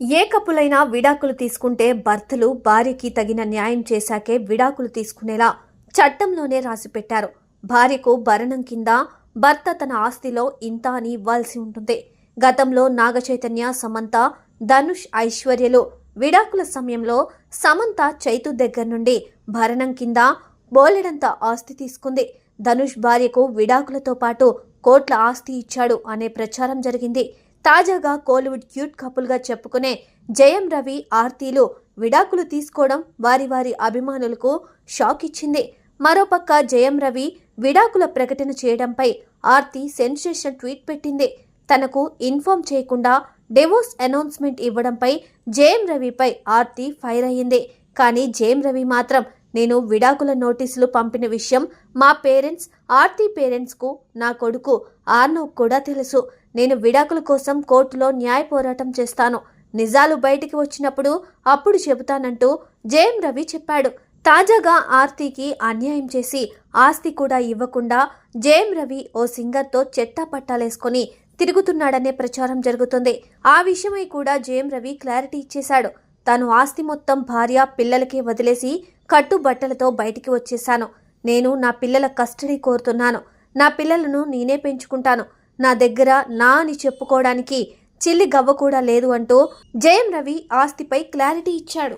ఏ కప్పులైనా విడాకులు తీసుకుంటే భర్తలు భార్యకి తగిన న్యాయం చేశాకే విడాకులు తీసుకునేలా చట్టంలోనే రాసిపెట్టారు. భార్యకు భరణం కింద భర్త తన ఆస్తిలో ఇంత అని ఇవ్వాల్సి ఉంటుంది. గతంలో నాగచైతన్య సమంత ధనుష్ ఐశ్వర్యలు విడాకుల సమయంలో సమంత చైతు దగ్గర నుండి భరణం కింద బోలెడంత ఆస్తి తీసుకుంది. ధనుష్ భార్యకు విడాకులతో పాటు కోట్ల ఆస్తి ఇచ్చాడు అనే ప్రచారం జరిగింది. తాజాగా కోలీవుడ్ క్యూట్ కపుల్గా చెప్పుకునే జయం రవి ఆర్తీలు విడాకులు తీసుకోవడం వారి వారి అభిమానులకు షాక్ ఇచ్చింది. మరోపక్క జయం రవి విడాకుల ప్రకటన చేయడంపై ఆర్తి సెన్సేషన్ ట్వీట్ పెట్టింది. తనకు ఇన్ఫార్మ్ చేయకుండా డివోర్స్ అనౌన్స్మెంట్ ఇవ్వడంపై జయం రవిపై ఆర్తి ఫైర్ అయ్యింది. కానీ జయం రవి మాత్రం నేను విడాకుల నోటీసులు పంపిన విషయం మా పేరెంట్స్ ఆర్తి పేరెంట్స్కు నా కొడుకు ఆర్నవ్ కూడా తెలుసు. నేను విడాకుల కోసం కోర్టులో న్యాయ పోరాటం చేస్తాను. నిజాలు బయటికి వచ్చినప్పుడు అప్పుడు చెబుతానంటూ జయం రవి చెప్పాడు. తాజాగా ఆర్తికి అన్యాయం చేసి ఆస్తి కూడా ఇవ్వకుండా జయం రవి ఓ సింగర్తో చెట్టా పట్టాలేసుకొని తిరుగుతున్నాడనే ప్రచారం జరుగుతుంది. ఆ విషయమై కూడా జయం రవి క్లారిటీ ఇచ్చేశాడు. తాను ఆస్తి మొత్తం భార్య పిల్లలకే వదిలేసి కట్టుబట్టలతో బయటికి వచ్చేశాను. నేను నా పిల్లల కస్టడీ కోరుతున్నాను. నా పిల్లలను నేనే పెంచుకుంటాను. నా దగ్గర నా అని చెప్పుకోవడానికి చిల్లి గవ్వ కూడా లేదు అంటూ జయం రవి ఆస్తిపై క్లారిటీ ఇచ్చాడు.